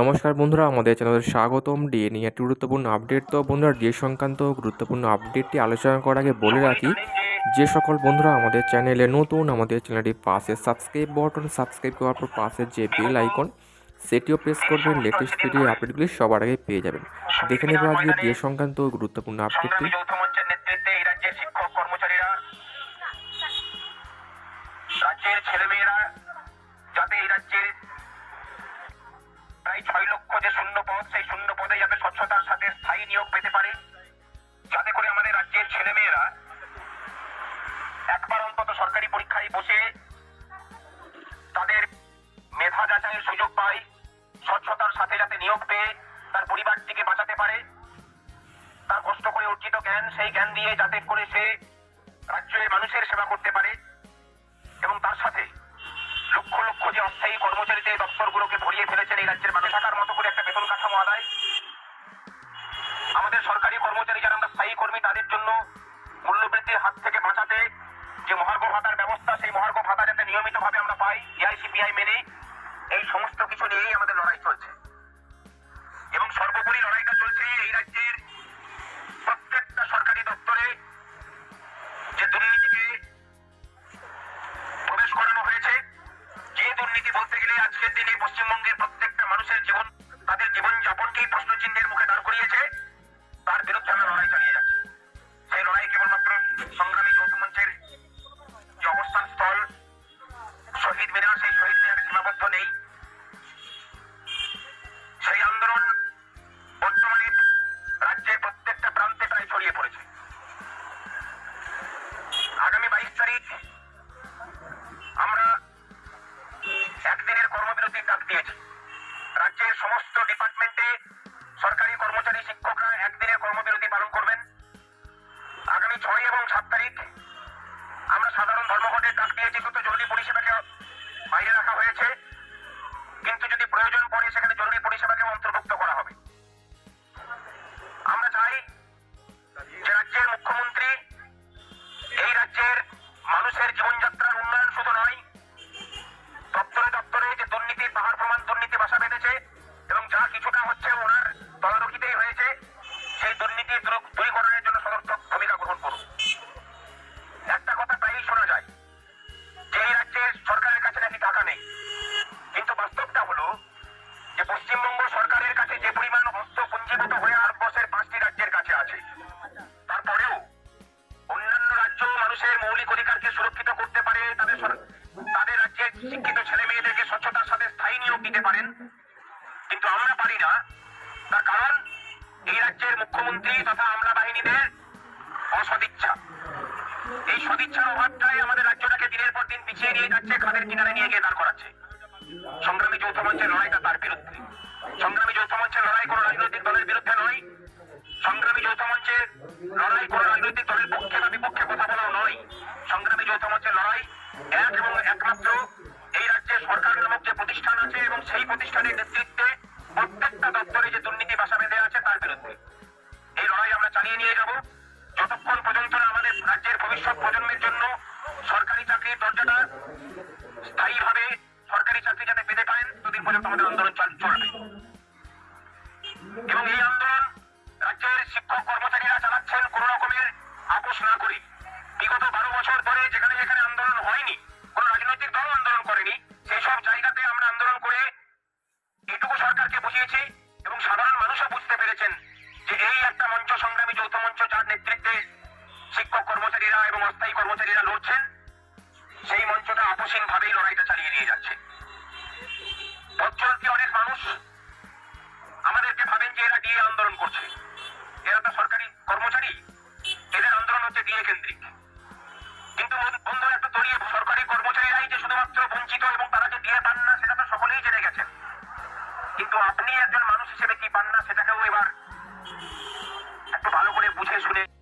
নমস্কার বন্ধুরা, আমাদের চ্যানেলে স্বাগতম। ডিএ নিয়ে একটি গুরুত্বপূর্ণ আপডেট। তো বন্ধুরা ডিএ সংক্রান্ত গুরুত্বপূর্ণ আপডেটটি আলোচনা করার আগে বলে রাখি, যে সকল বন্ধুরা আমাদের চ্যানেলে নতুন, আমাদের চ্যানেলটি পাশে সাবস্ক্রাইব বটন সাবস্ক্রাইব করার পর পাশে যে বেল আইকন সেটিও প্রেস করবেন। লেটেস্ট ভিডিও আপডেটগুলি সবার আগে পেয়ে যাবেন। দেখে নেব আজকে ডিএ সংক্রান্ত গুরুত্বপূর্ণ আপডেটটি ছেলেমেয়েরা একবার অন্তত সরকারি পরীক্ষায় বসে তাদের মেধা যাচাইয়ের সুযোগ পায়, স্বচ্ছতার সাথে যাতে নিয়োগ পেয়ে তার পরিবারটিকে বাঁচাতে পারে। তার কষ্ট করে অর্জিত জ্ঞান, সেই জ্ঞান দিয়ে যাতে করে সে রাজ্যের মানুষের সেবা করতে পারে এবং তার সাথে লক্ষ লক্ষ যে অস্থায়ী কর্মচারীদের দপ্তরগুলোকে ভরিয়ে ফেলেছেন এই রাজ্যের মানুষ। থাকার মতো করে একটা বেতন কাঠামো আদায় আমাদের সরকারি কর্মচারী যারা আমরা স্থায়ী কর্মী, তাদের জন্য মূল্যবৃদ্ধির হাত থেকে বাঁচাতে যে মহার্ঘ ভাতার ব্যবস্থা, সেই মহার্ঘ ভাতা যাতে নিয়মিতভাবে আমরা পাই এআইসিপিআই মেনে এই সমস্ত কিছু নিয়েই আমাদের লড়াই চলছে। এবং সর্বোপরি লড়াইটা চলছে এই রাজ্যের প্রত্যেকটা সরকারি দপ্তরে যে দুর্নীতিকে প্রবেশ করানো হয়েছে, যে দুর্নীতি বলতে গেলে আজকের দিনে পশ্চিমবঙ্গের প্রত্যেকটা মানুষের জীবন, তাদের জীবন যাপনকেই প্রশ্ন চিহ্নের মুখে দাঁড় করিয়েছে। সীমাবদ্ধ নেই। সেই আন্দোলন বর্তমানে রাজ্যের প্রত্যেকটা প্রান্তে প্রায় ছড়িয়ে পড়েছে। আগামী বাইশ তারিখ আমরা একদিনের কর্মবিরতির ডাক দিয়েছি। রাজ্যের সমস্ত ডিপার্টমেন্টে সরকারি কর্মচারী শিক্ষকরা একদিনের কর্মবিরতি পালন করবেন। আগামী ছয় এবং সাত তারিখ আমরা সাধারণ ধর্মঘটের ডাক দিয়েছি কিন্তু জরুরি পরিষেবাকে বাইরে রাখা সেখানে জরুরি পরিষেবাকে অন্তর্ভুক্ত করা হবে শিক্ষিত ছেলে মেয়েদেরকে স্বচ্ছতার সাথে স্থায়ী নিয়োগ দিতে পারেন। কিন্তু আমরা পারি না। তার কারণ, এই রাজ্যের মুখ্যমন্ত্রী তথা আমলা বাহিনীদের অসদিচ্ছা। এই সদিচ্ছার অভাবটাই আমাদের রাজ্যটাকে দিনের পর দিন পিছিয়ে নিয়ে যাচ্ছে, খাদের কিনারে নিয়ে গিয়ে দাঁড় করাচ্ছে। সংগ্রামী যৌথ মঞ্চের লড়াইটা তার বিরুদ্ধে। সংগ্রামী যৌথ মঞ্চের লড়াই কোনো রাজনৈতিক দলের বিরুদ্ধে নয়। সংগ্রামী যৌথ মঞ্চের লড়াই কোনো রাজনৈতিক দলের পক্ষে বা বিপক্ষে কথা বলাও নয়। সংগ্রামী যৌথ মঞ্চের লড়াই এক এবং একমাত্র প্রতিষ্ঠান আছে এবং সেই প্রতিষ্ঠানের নেতৃত্বে প্রত্যেকটা দপ্তরে যে দুর্নীতি বাসা বেঁধে আছে তার বিরুদ্ধে। এই লড়াই আমরা চালিয়ে নিয়ে যাব। যতক্ষণ পর্যন্ত আমাদের রাজ্যের ভবিষ্যৎ প্রজন্মের জন্য সরকারি চাকরির দরজাটা স্থায়ীভাবে সরকারি চাকরি যাতে পেতে পারেন, ততদিন পর্যন্ত আমাদের আন্দোলন চাল- চলবে। এবং এই আন্দোলন রাজ্যের শিক্ষক কর্মচারীরা চালাচ্ছেন কোন রকমের আপোষ না করে বিগত বারো বছর ধরে যেখানে যেখানে আন্দোলন হয়নি লড়াইটা চালিয়ে নিয়ে যাচ্ছে। পথ চলতি অনেক মানুষ আমাদেরকে ভাবেন যে এরা ডিএ আন্দোলন করছে। এরা তো সরকারি কর্মচারী। এদের আন্দোলন হচ্ছে ডিএ কেন্দ্রিক। কিন্তু বন্ধু- একটু তড়িয়ে সরকারি কর্মচারীরাই যে শুধুমাত্র বঞ্চিত এবং তারা যে ডিএ পান না, সেটা তো সকলেই জেনে গেছেন। কিন্তু আপনি একজন মানুষ হিসেবে কি পান না, সেটাকেও এবার একটু ভালো করে বুঝে শুনে